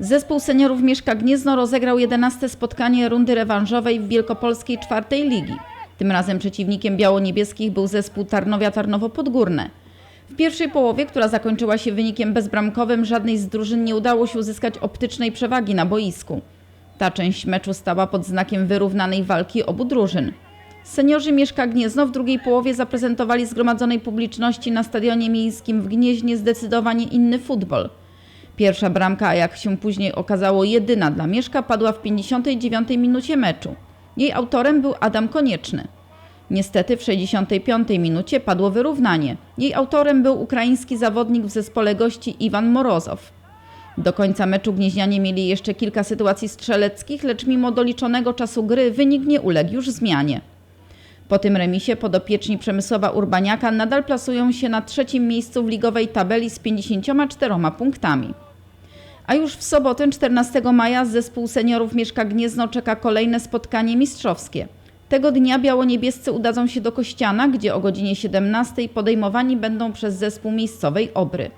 Zespół seniorów Mieszka Gniezno rozegrał 11 spotkanie rundy rewanżowej w Wielkopolskiej czwartej ligi. Tym razem przeciwnikiem biało-niebieskich był zespół Tarnowia Tarnowo Podgórne. W pierwszej połowie, która zakończyła się wynikiem bezbramkowym, żadnej z drużyn nie udało się uzyskać optycznej przewagi na boisku. Ta część meczu stała pod znakiem wyrównanej walki obu drużyn. Seniorzy Mieszka Gniezno w drugiej połowie zaprezentowali zgromadzonej publiczności na stadionie miejskim w Gnieźnie zdecydowanie inny futbol. Pierwsza bramka, a jak się później okazało jedyna dla Mieszka, padła w 59 minucie meczu. Jej autorem był Adam Konieczny. Niestety w 65 minucie padło wyrównanie. Jej autorem był ukraiński zawodnik w zespole gości Iwan Morozow. Do końca meczu gnieźnianie mieli jeszcze kilka sytuacji strzeleckich, lecz mimo doliczonego czasu gry wynik nie uległ już zmianie. Po tym remisie podopieczni Przemysława Urbaniaka nadal plasują się na trzecim miejscu w ligowej tabeli z 54 punktami. A już w sobotę 14 maja zespół seniorów Mieszka Gniezno czeka kolejne spotkanie mistrzowskie. Tego dnia biało-niebiescy udadzą się do Kościana, gdzie o godzinie 17 podejmowani będą przez zespół miejscowej Obry.